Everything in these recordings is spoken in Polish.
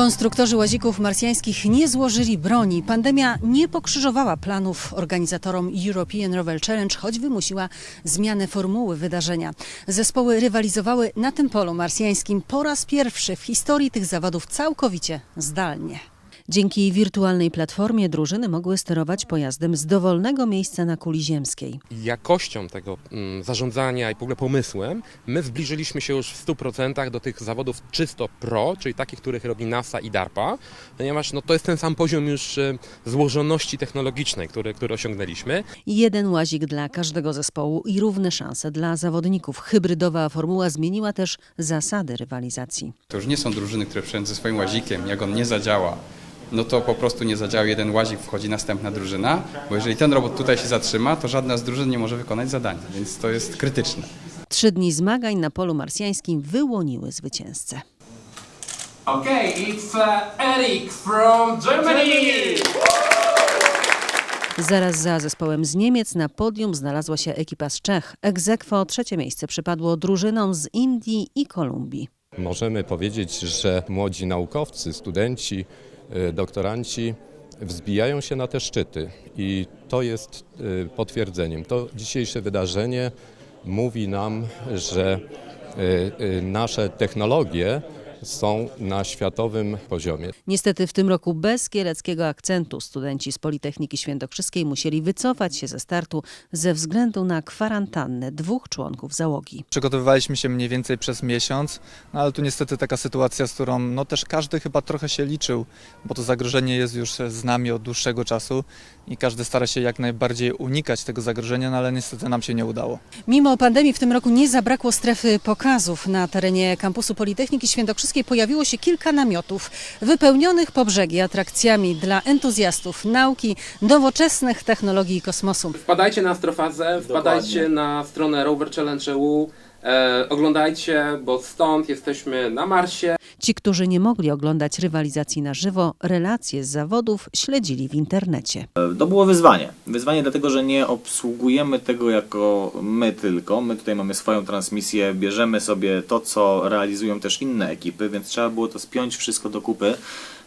Konstruktorzy łazików marsjańskich nie złożyli broni. Pandemia nie pokrzyżowała planów organizatorom European Rover Challenge, choć wymusiła zmianę formuły wydarzenia. Zespoły rywalizowały na tym polu marsjańskim po raz pierwszy w historii tych zawodów całkowicie zdalnie. Dzięki wirtualnej platformie drużyny mogły sterować pojazdem z dowolnego miejsca na kuli ziemskiej. Jakością tego mm, zarządzania i w ogóle pomysłem, my zbliżyliśmy się już w 100% do tych zawodów czysto pro, czyli takich, których robi NASA i DARPA, ponieważ no, to jest ten sam poziom już e, złożoności technologicznej, który, który osiągnęliśmy. Jeden łazik dla każdego zespołu i równe szanse dla zawodników. Hybrydowa formuła zmieniła też zasady rywalizacji. To już nie są drużyny, które przyjdą ze swoim łazikiem. Jak on nie zadziała, no to po prostu nie zadziała jeden łazik, wchodzi następna drużyna, bo jeżeli ten robot tutaj się zatrzyma, to żadna z drużyn nie może wykonać zadania, więc to jest krytyczne. Trzy dni zmagań na polu marsjańskim wyłoniły zwycięzcę. Okay, it's uh, Eric from Germany. Zaraz za zespołem z Niemiec na podium znalazła się ekipa z Czech. Egzekwo trzecie miejsce przypadło drużynom z Indii i Kolumbii. Możemy powiedzieć, że młodzi naukowcy, studenci, doktoranci wzbijają się na te szczyty i to jest y, potwierdzeniem. To dzisiejsze wydarzenie mówi nam, że y, y, nasze technologie są na światowym poziomie. Niestety w tym roku bez kieleckiego akcentu studenci z Politechniki Świętokrzyskiej musieli wycofać się ze startu ze względu na kwarantannę dwóch członków załogi. Przygotowywaliśmy się mniej więcej przez miesiąc, no ale tu niestety taka sytuacja, z którą no też każdy chyba trochę się liczył, bo to zagrożenie jest już z nami od dłuższego czasu i każdy stara się jak najbardziej unikać tego zagrożenia, no ale niestety nam się nie udało. Mimo pandemii w tym roku nie zabrakło strefy pokazów. Na terenie kampusu Politechniki Świętokrzyskiej pojawiło się kilka namiotów wypełnionych po brzegi atrakcjami dla entuzjastów nauki, nowoczesnych technologii i kosmosu. Wpadajcie na astrofazę, wpadajcie na stronę Rover Challenge EU, e, oglądajcie, bo stąd jesteśmy na Marsie. Ci, którzy nie mogli oglądać rywalizacji na żywo, relacje z zawodów śledzili w internecie. To było wyzwanie. Wyzwanie dlatego, że nie obsługujemy tego jako my tylko. My tutaj mamy swoją transmisję, bierzemy sobie to, co realizują też inne ekipy, więc trzeba było to spiąć wszystko do kupy.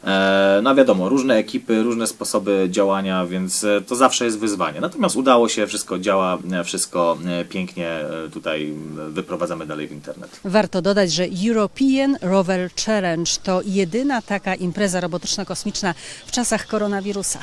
E, No wiadomo, różne ekipy, różne sposoby działania, więc e, to zawsze jest wyzwanie. Natomiast udało się, wszystko działa, e, wszystko pięknie tutaj wyprowadzamy dalej w internet. Warto dodać, że European Rover Challenge to jedyna taka impreza robotyczno-kosmiczna w czasach koronawirusa.